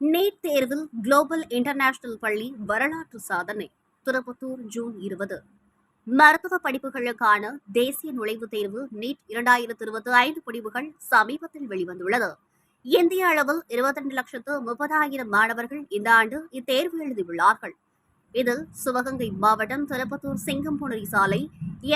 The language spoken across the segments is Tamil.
நீட் தேர்வில் குளோபல் இன்டர்நேஷனல் பள்ளி வரலாற்று சாதனை திருப்பத்தூர் ஜூன் இருபது. மருத்துவ படிப்புகளுக்கான தேசிய நுழைவுத் தேர்வு நீட் இரண்டாயிரத்து இருபத்தி ஐந்து முடிவுகள் சமீபத்தில் வெளிவந்துள்ளது. இந்திய அளவில் இருபத்தி ரெண்டு லட்சத்து முப்பதாயிரம் மாணவர்கள் இந்த ஆண்டு இத்தேர்வு எழுதியுள்ளார்கள். இதில் சிவகங்கை மாவட்டம் திருப்பத்தூர் சிங்கம்புணரி சாலை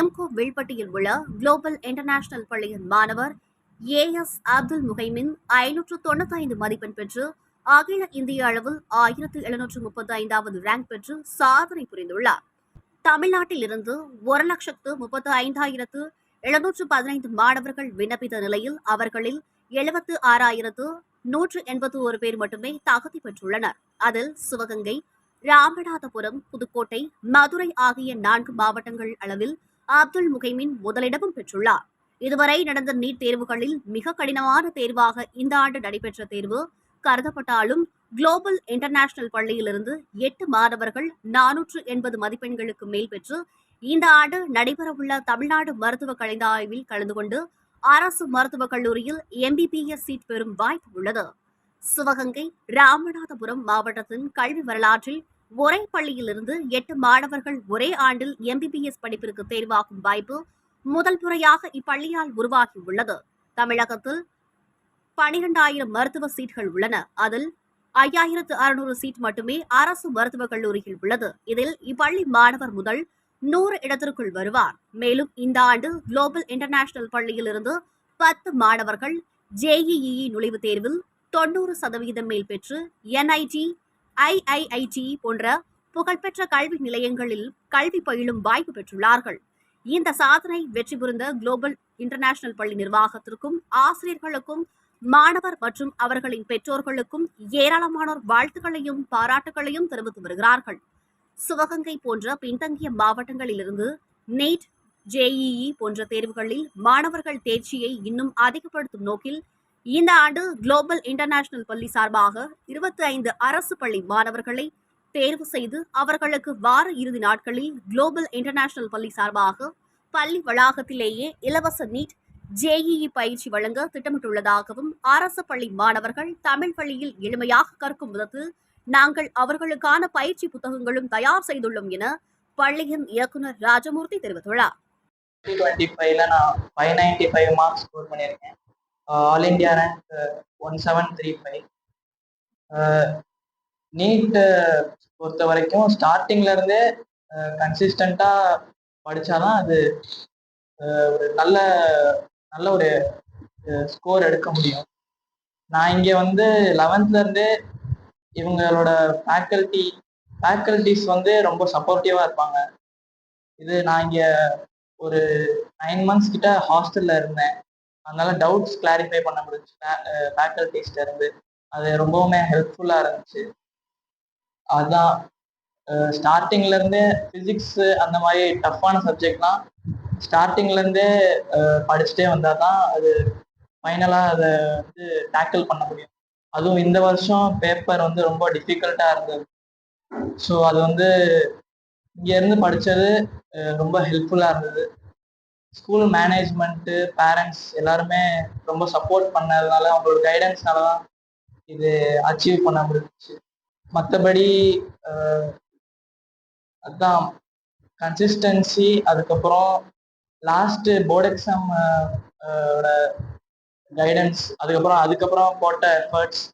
எம்கோ வில்பட்டியில் உள்ள குளோபல் இன்டர்நேஷனல் பள்ளியின் மாணவர் ஏ எஸ் அப்துல் முகைமின் ஐநூற்று தொண்ணூத்தி ஐந்து மதிப்பெண் பெற்று அகில இந்திய அளவில் ஆயிரத்து எழுநூற்று முப்பத்தி ஐந்தாவது ரேங்க் பெற்று சாதனை புரிந்துள்ளார். தமிழ்நாட்டில் இருந்து ஒரு லட்சத்து முப்பத்து ஐந்தாயிரத்து எழுநூற்று பதினைந்து மாணவர்கள் விண்ணப்பித்த நிலையில் அவர்களில் எழுபத்து ஆறாயிரத்து நூற்று எண்பத்து ஒரு பேர் மட்டுமே தகுதி பெற்றுள்ளனர். அதில் சிவகங்கை ராமநாதபுரம் புதுக்கோட்டை மதுரை ஆகிய நான்கு மாவட்டங்கள் அளவில் அப்துல் முகைமின் முதலிடமும் பெற்றுள்ளார். இதுவரை நடந்த நீட் தேர்வுகளில் மிக கடினமான தேர்வாக இந்த ஆண்டு நடைபெற்ற தேர்வு கருதப்பட்டாலும் குளோபல் இன்டர்நேஷனல் பள்ளியிலிருந்து எட்டு மாணவர்கள் நானூற்று எண்பது மதிப்பெண்களுக்கு மேல் பெற்று இந்த ஆண்டு நடைபெறவுள்ள தமிழ்நாடு மருத்துவ கலந்தாய்வில் கலந்து கொண்டு அரசு மருத்துவக் கல்லூரியில் எம்பிபிஎஸ் சீட் பெறும் வாய்ப்பு உள்ளது. சிவகங்கை ராமநாதபுரம் மாவட்டத்தின் கல்வி வரலாற்றில் ஒரே பள்ளியிலிருந்து எட்டு மாணவர்கள் ஒரே ஆண்டில் எம்பிபிஎஸ் படிப்பிற்கு தேர்வாகும் வாய்ப்பு முதல் முறையாக இப்பள்ளியால் உருவாகியுள்ளது தமிழகத்தில் பனிரெண்டாயிரம் மருத்துவ சீட்கள் உள்ளன. அதில் ஐயாயிரத்து அறுநூறு சீட் மட்டுமே அரசு மருத்துவக் கல்லூரியில் உள்ளது. இதில் இப்பள்ளி மாணவர் முதல் நூறு இடத்திற்குள் வருவார். மேலும் இந்த ஆண்டு குளோபல் இன்டர்நேஷனல் பள்ளியிலிருந்து பத்து மாணவர்கள் ஜேஇஇ நுழைவுத் தேர்வில் தொண்ணூறு சதவீதம் மேல் பெற்று என்ஐடி ஐஐஐடி போன்ற புகழ்பெற்ற கல்வி நிலையங்களில் கல்வி பயிலும் வாய்ப்பு பெற்றுள்ளார்கள். இந்த சாதனை வெற்றி புரிந்த குளோபல் இன்டர்நேஷனல் பள்ளி நிர்வாகத்திற்கும் ஆசிரியர்களுக்கும் மாணவர் மற்றும் அவர்களின் பெற்றோர்களுக்கும் ஏராளமானோர் வாழ்த்துக்களையும் பாராட்டுகளையும் தெரிவித்து வருகிறார்கள். சிவகங்கை போன்ற பின்தங்கிய மாவட்டங்களிலிருந்து நெய்ட் ஜேஇஇ போன்ற தேர்வுகளில் மாணவர்கள் தேர்ச்சியை இன்னும் அதிகப்படுத்தும் நோக்கில் இந்த ஆண்டு குளோபல் இன்டர்நேஷனல் பள்ளி சார்பாக இருபத்தி ஐந்து அரசு பள்ளி மாணவர்களை தேர்வு செய்து அவர்களுக்கு வார இறுதி நாட்களில் குளோபல் இன்டர்நேஷனல் பள்ளி சார்பாக பள்ளி வளாகத்திலேயே இலவச நீட் ஜேஇஇ பயிற்சி வழங்க திட்டமிட்டுள்ளதாகவும் அரசு பள்ளி மாணவர்கள் தமிழ் பள்ளியில் எளிமையாக கற்கும் விதத்தில் நாங்கள் அவர்களுக்கான பயிற்சி புத்தகங்களும் தயார் செய்துள்ளோம் என பள்ளியின் இயக்குனர் ராஜமூர்த்தி தெரிவித்துள்ளார். டுவெண்ட்டி ஃபைவ்ல நான் five ninety five marks score பண்ணியிருக்கேன் all India rank one seven three five NEET பொறுத்த வரைக்கும் ஸ்டார்டிங்லேருந்தே கன்சிஸ்டண்ட்டாக படித்தாதான் அது ஒரு நல்ல நல்ல ஒரு ஸ்கோர் எடுக்க முடியும். நான் இங்கே வந்து லெவன்த்ல இருந்தே இவங்களோட ஃபேக்கல்ட்டி ஃபேக்கல்ட்டிஸ் வந்து ரொம்ப சப்போர்ட்டிவாக இருப்பாங்க. இது நான் இங்கே ஒரு நைன் மந்த்ஸ் கிட்ட ஹாஸ்டல்ல இருந்தேன். அதனால டவுட்ஸ் கிளாரிஃபை பண்ண முடிஞ்சு ஃபேக்கல்ட்டிஸ்ட இருந்து. அது ரொம்பவுமே ஹெல்ப்ஃபுல்லாக இருந்துச்சு. அதுதான் ஸ்டார்டிங்ல இருந்தே பிசிக்ஸ் அந்த மாதிரி டஃப்பான சப்ஜெக்ட்லாம் ஸ்டார்டிங்ல இருந்தே படிச்சுட்டே வந்தால் தான் அது ஃபைனலாக அதை வந்து டேக்கிள் பண்ண முடியும். அதுவும் இந்த வருஷம் பேப்பர் வந்து ரொம்ப டிஃபிகல்ட்டாக இருந்தது. ஸோ அது வந்து இங்கேருந்து படித்தது ரொம்ப ஹெல்ப்ஃபுல்லாக இருந்தது. ஸ்கூல் மேனேஜ்மெண்ட்டு பேரண்ட்ஸ் எல்லாருமே ரொம்ப சப்போர்ட் பண்ணதுனால அவங்களோட கைடன்ஸ்னால தான் இது அச்சீவ் பண்ண முடிஞ்சுச்சு. மற்றபடி அதுதான் கன்சிஸ்டன்சி அதுக்கப்புறம் லாஸ்ட்டு போர்டு எக்ஸாம் கைடன்ஸ் அதுக்கப்புறம் அதுக்கப்புறம் போட்ட எஃபர்ட்ஸ்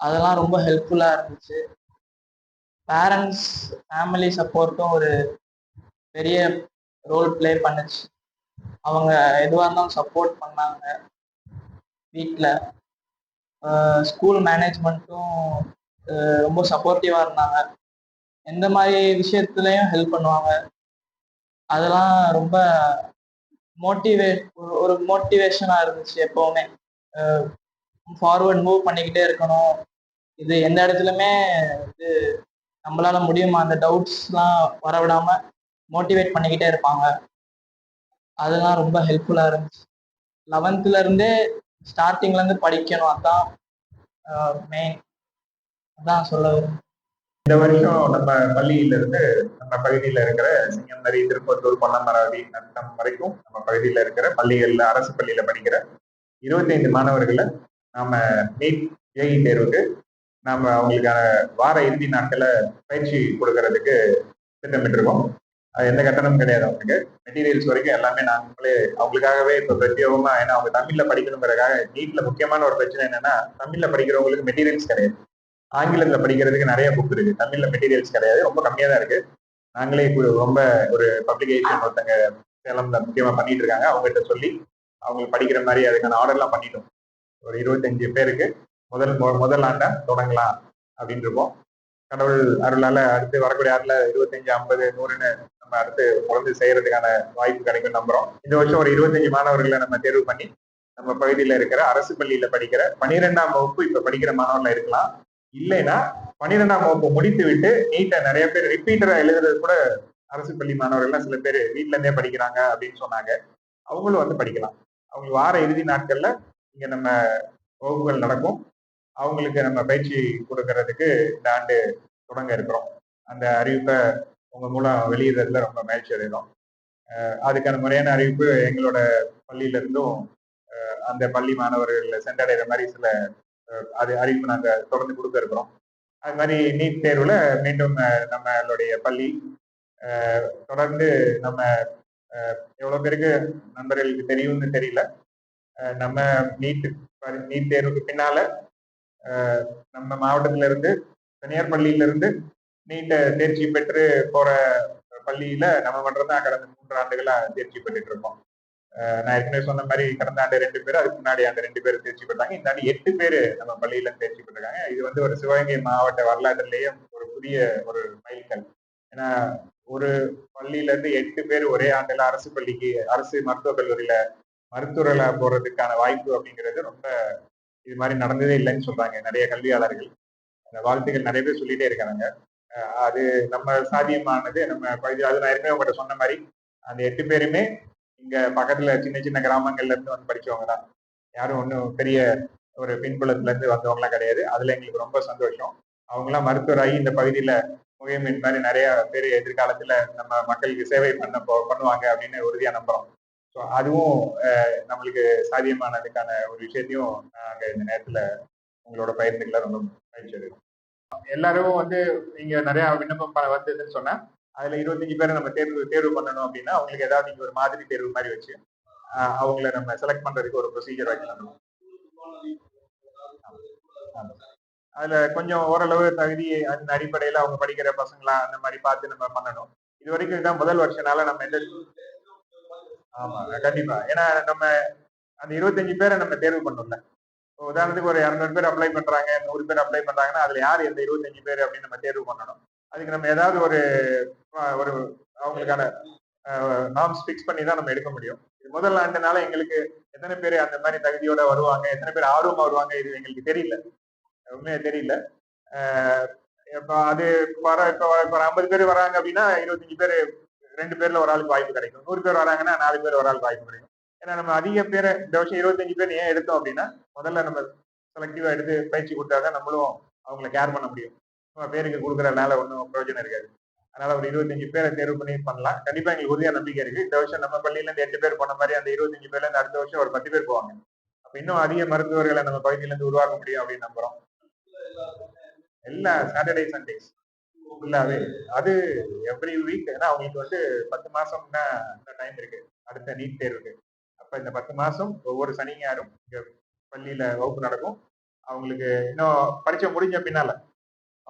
அதெல்லாம் ரொம்ப ஹெல்ப்ஃபுல்லாக இருந்துச்சு. பேரண்ட்ஸ் ஃபேமிலி சப்போர்ட்டும் ஒரு பெரிய ரோல் ப்ளே பண்ணுச்சு. அவங்க எதுவாக இருந்தாலும் சப்போர்ட் பண்ணாங்க. வீட்டில் ஸ்கூல் மேனேஜ்மெண்ட்டும் ரொம்ப சப்போர்ட்டிவாக இருந்தாங்க. எந்த மாதிரி விஷயத்துலையும் ஹெல்ப் பண்ணுவாங்க. அதெல்லாம் ரொம்ப மோட்டிவேட் ஒரு மோட்டிவேஷனாக இருந்துச்சு எப்போவுமே. ஃபார்வர்ட் மூவ் பண்ணிக்கிட்டே இருக்கணும். இது எந்த இடத்துலையுமே இது நம்மளால முடியுமா? அந்த டவுட்ஸ்லாம் வரவிடாம மோட்டிவேட் பண்ணிக்கிட்டே இருப்பாங்க. அதெல்லாம் ரொம்ப ஹெல்ப்ஃபுல்லாக இருந்துச்சு. லெவன்த்துல இருந்தே ஸ்டார்டிங்ல இருந்து படிக்கணும். அதான் மெயின் அதான் சொல்ல வரும் இந்த வருஷம் நம்ம பள்ளியில இருந்து நம்ம பகுதியில இருக்கிற சிங்கம்பரி திருப்பத்தூர் பொன்னமராவதி நத்தம் வரைக்கும் நம்ம பகுதியில இருக்கிற பள்ளிகள்ல அரசு பள்ளியில படிக்கிற இருபத்தைந்து மாணவர்களை நாம நீட் ஜேஇ தேர்வுக்கு நாம அவங்களுக்கான வார இறுதி நாட்கள பயிற்சி கொடுக்கறதுக்கு திட்டமிட்டிருக்கோம். அது எந்த கட்டணமும் கிடையாது அவங்களுக்கு. மெட்டீரியல்ஸ் வரைக்கும் எல்லாமே நாங்களே அவங்களுக்காகவே இப்போ பிரத்யேகமா ஏன்னா அவங்க தமிழ்ல படிக்கணுங்கிறக்காக நீட்ல முக்கியமான ஒரு பிரச்சனை என்னன்னா தமிழ்ல படிக்கிறவங்களுக்கு மெட்டீரியல்ஸ் கிடையாது. ஆங்கிலத்துல படிக்கிறதுக்கு நிறைய புக் இருக்கு. தமிழ்ல மெட்டீரியல்ஸ் கிடையாது. ரொம்ப கம்மியா தான் இருக்கு. நாங்களே இப்போ ரொம்ப ஒரு பப்ளிகேஷன் ஒருத்தங்க சேலம்ல முக்கியமா பண்ணிட்டு இருக்காங்க. அவங்ககிட்ட சொல்லி அவங்களுக்கு படிக்கிற மாதிரி அதுக்கான ஆர்டர்லாம் பண்ணிட்டோம். ஒரு இருபத்தஞ்சு பேருக்கு. முதல் மு- முதல் ஆண்டை தொடங்கலாம் அப்படின்னு இருக்கோம். கடவுள் அருளால அடுத்து வரக்கூடிய ஆறுல இருபத்தஞ்சு ஐம்பது நூறுன்னு நம்ம அடுத்து குழந்தை செய்யறதுக்கான வாய்ப்பு கிடைக்கும் நம்புறோம். இந்த வருஷம் ஒரு இருபத்தஞ்சு மாணவர்களை நம்ம தேர்வு பண்ணி நம்ம பகுதியில இருக்கிற அரசு பள்ளியில படிக்கிற பனிரெண்டாம் வகுப்பு இப்ப படிக்கிற மாணவர்கள் இருக்கலாம். இல்லைன்னா பன்னிரெண்டாம் வகுப்பு முடித்து விட்டு நீட்டை நிறைய பேர் ரிப்பீட்டரா எழுதுறது கூட அரசு பள்ளி மாணவர்கள்லாம் சில பேர் வீட்ல இருந்தே படிக்கிறாங்க அப்படின்னு சொன்னாங்க. அவங்களும் வந்து படிக்கலாம். அவங்க வார இறுதி நாட்கள்ல இங்க நம்ம வகுப்புகள் நடக்கும். அவங்களுக்கு நம்ம பயிற்சி கொடுக்கறதுக்கு இந்த ஆண்டு தொடங்க இருக்கிறோம். அந்த அறிவிப்பை உங்க மூலம் வெளியிடுறதுல ரொம்ப மகிழ்ச்சி அடைகிறோம். அதுக்கான முறையான அறிவிப்பு எங்களோட பள்ளியில இருந்தும் அந்த பள்ளி மாணவர்கள் சென்றடைகிற மாதிரி சில அது அறிவிப்பு நாங்க தொடர்ந்து கொடுக்க இருக்கிறோம். அது மாதிரி நீட் தேர்வுல மீண்டும் நம்மளுடைய பள்ளி தொடர்ந்து நம்ம எவ்வளோ எவ்வளவு பேருக்கு நண்பர்களுக்கு தெரியும்னு தெரியல. நம்ம நீட் நீட் தேர்வுக்கு பின்னால நம்ம மாவட்டத்துல இருந்து தனியார் பள்ளியில இருந்து நீட்டை தேர்ச்சி பெற்று போற பள்ளியில நம்ம மட்டும்தான் கடந்த மூன்று ஆண்டுகளா தேர்ச்சி பெற்றுட்டு இருக்கோம். நான் ஏற்கனவே சொன்ன மாதிரி கடந்த ஆண்டு ரெண்டு பேர் அதுக்கு முன்னாடி ஆண்டு ரெண்டு பேர் தேர்ச்சி பெற்றாங்க. இந்த ஆண்டு எட்டு பேர் நம்ம பள்ளியில தேர்ச்சி பெற்றிருக்காங்க. இது வந்து ஒரு சிவகங்கை மாவட்ட வரலாற்றிலேயே ஒரு புதிய ஒரு மைல்கல். ஏன்னா ஒரு பள்ளியில இருந்து எட்டு பேர் ஒரே ஆண்டுல அரசு பள்ளிக்கு அரசு மருத்துவக் கல்லூரியில மருத்துவர்களா போறதுக்கான வாய்ப்பு அப்படிங்கிறது ரொம்ப இது மாதிரி நடந்ததே இல்லைன்னு சொல்றாங்க நிறைய கல்வியாளர்கள். அந்த வாழ்த்துக்கள் நிறைய பேர் சொல்லிட்டே இருக்காங்க. அது நம்ம சாத்தியமானது நம்ம பகுதி அது நான் ஏற்கனவே உங்கள்கிட்ட சொன்ன மாதிரி அந்த எட்டு பேருமே இங்க பக்கத்துல சின்ன சின்ன கிராமங்கள்ல இருந்து வந்து படிச்சவங்க தான் யாரும் ஒன்றும் பெரிய ஒரு பின்புலத்துல இருந்து வந்தவங்கலாம் கிடையாது. அதுல எங்களுக்கு ரொம்ப சந்தோஷம். அவங்களாம் மருத்துவராகி இந்த பகுதியில முகைமின் மாதிரி நிறைய பேர் எதிர்காலத்துல நம்ம மக்களுக்கு சேவை பண்ண போ- பண்ணுவாங்க அப்படின்னு உறுதியா நம்புறோம். ஸோ அதுவும் நம்மளுக்கு சாத்தியமானதுக்கான ஒரு விஷயத்தையும் நாங்க இந்த நேரத்துல உங்களோட பயிர்ந்துக்கல ரொம்ப மகிழ்ச்சி. எடுக்கிறோம் எல்லாரும் வந்து நீங்க நிறைய விண்ணப்பம் ப- வந்ததுன்னு சொன்னா அதுல இருபத்தஞ்சு பேரை நம்ம தேர்வு தேர்வு பண்ணணும் அப்படின்னா அவங்களுக்கு ஏதாவது நீங்க ஒரு மாதிரி தேர்வு மாதிரி வச்சு ஆஹ் அவங்கள நம்ம செலக்ட் பண்றதுக்கு ஒரு ப்ரொசீஜர் வைக்கலாம் ஆமா. அதுல கொஞ்சம் ஓரளவு தகுதி அந்த அடிப்படையில அவங்க படிக்கிற பசங்களா அந்த மாதிரி பார்த்து நம்ம பண்ணணும். இது வரைக்கும் தான் முதல் வருஷனால நம்ம எந்த ஆமா கண்டிப்பா. ஏன்னா நம்ம அந்த இருபத்தஞ்சு பேரை நம்ம தேர்வு பண்ணோம்ல உதாரணத்துக்கு ஒரு இரநூறு பேர் அப்ளை பண்றாங்க நூறு பேர் அப்ளை பண்றாங்கன்னா அதுல யார் எந்த இருபத்தஞ்சு பேர் அப்படின்னு நம்ம தேர்வு பண்ணணும். அதுக்கு நம்ம ஏதாவது ஒரு ஒரு அவங்களுக்கான நார்ம்ஸ் ஃபிக்ஸ் பண்ணி தான் நம்ம எடுக்க முடியும். இது முதல் ஆண்டுனால எங்களுக்கு எத்தனை பேர் அந்த மாதிரி தகுதியோட வருவாங்க எத்தனை பேர் ஆர்வமா வருவாங்க இது எங்களுக்கு தெரியல. உண்மையா தெரியல. இப்போ அது வர இப்போ இப்போ ஐம்பது பேர் வராங்க அப்படின்னா இருபத்தஞ்சு பேர் ரெண்டு பேர்ல ஒரு ஆளுக்கு வாய்ப்பு கிடைக்கும். நூறு பேர் வராங்கன்னா நாலு பேர் ஒரு ஆளுக்கு வாய்ப்பு கிடைக்கும். ஏன்னா நம்ம அதிக பேர் இந்த வருஷம் இருபத்தஞ்சு பேர் ஏன் எடுத்தோம் அப்படின்னா முதல்ல நம்ம செலக்டிவா எடுத்து பயிற்சி கொடுத்தாதான் நம்மளும் அவங்கள கேர் பண்ண முடியும். பேருக்கு கொடுக்குறதுனால ஒன்றும் பிரயோஜனம் இருக்காது. அதனால ஒரு இருபத்தஞ்சு பேரை தேர்வு பண்ணி பண்ணலாம். கண்டிப்பா எங்களுக்கு உறுதியா நம்பிக்கை இருக்கு. இந்த வருஷம் நம்ம பள்ளியில இருந்து எட்டு பேர் போன மாதிரி அந்த இருபத்தஞ்சு பேர்ல இருந்து அடுத்த வருஷம் ஒரு பத்து பேர் போவாங்க. அப்ப இன்னும் அதிக மருத்துவர்களை நம்ம பகுதியில இருந்து உருவாக்க முடியும் அப்படின்னு நம்புறோம். எல்லா சாட்டர்டே சண்டேஸ் ஃபுல்லாவே அது எவ்ரி வீக் ஏன்னா அவங்களுக்கு வந்து பத்து மாசம் தான் டைம் இருக்கு. அடுத்த நீட் தேர்வுக்கு. அப்ப இந்த பத்து மாசம் ஒவ்வொரு சனி ஞாயிறும் இங்க பள்ளியில வகுப்பு நடக்கும். அவங்களுக்கு இன்னும் பரீட்சை முடிஞ்ச பின்னால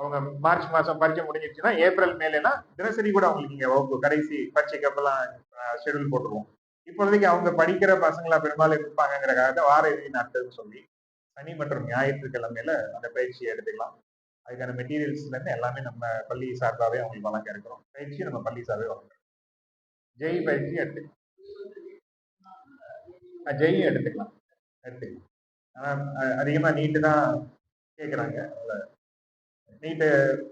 அவங்க மார்ச் மாசம் பரீட்சை முடிஞ்சிருச்சுன்னா ஏப்ரல் மேலேனா தினசரி கூட அவங்களுக்கு இங்க வகுப்பு கடைசி பரீட்சைக்கு அப்பெல்லாம் ஷெடியூல் போட்டுருவோம். இப்போதைக்கு அவங்க படிக்கிற பசங்களா பெரும்பாலும் இருப்பாங்கிறக்காக வார இறுதி நாட்கள்னு சொல்லி சனி மற்றும் ஞாயிற்றுக்கிழமையில அந்த பயிற்சியை எடுத்துக்கலாம். அதுக்கான மெட்டீரியல்ஸ்ல இருந்து எல்லாமே நம்ம பள்ளி சார்பாவே அவங்களுக்கு வழங்க இருக்கிறோம். பயிற்சி நம்ம பள்ளி சார்பே வழங்குறோம். ஜெய் பயிற்சி எடுத்துக்கலாம். ஜெய் எடுத்துக்கலாம். எடுத்துக்கலாம். ஆனா அஹ் அதிகமா நீட்டு தான் கேட்குறாங்க நீட்டு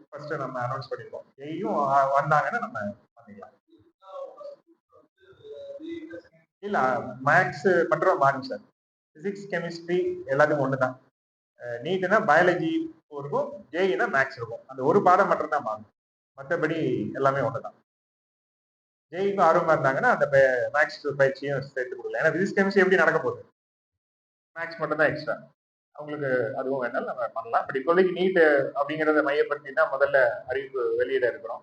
ஃபர்ஸ்ட் நம்ம அனௌன்ஸ் பண்ணிருக்கோம் ஏயும் வந்தாங்கன்னா நம்ம பண்ணிக்கலாம் இல்ல மேக்ஸ் பண்றோம் மாறும் சார் பிசிக்ஸ் கெமிஸ்ட்ரி எல்லாத்துக்கும் ஒன்று தான் நீட்னா பயாலஜி இருக்கும் ஜேஇனா மேக்ஸ் இருக்கும். அந்த ஒரு பாடம் மட்டும் தான் மாறும். மற்றபடி எல்லாமே ஒன்று தான் ஜேஇக்கும் ஆர்வமா இருந்தாங்கன்னா அந்த மேக்ஸ் பயிற்சியும் சேர்த்து கொடுக்கலாம். ஏன்னா பிசிக்ஸ் கெமிஸ்ட்ரி எப்படி நடக்க போகுது? மேக்ஸ் மட்டும் தான் எக்ஸ்ட்ரா அவங்களுக்கு அதுவும் வேணாலும் நம்ம பண்ணலாம். பட் இப்போதைக்கு நீட்டு அப்படிங்கிறத மையப்படுத்தி தான் முதல்ல அறிவிப்பு வெளியிட இருக்கிறோம்.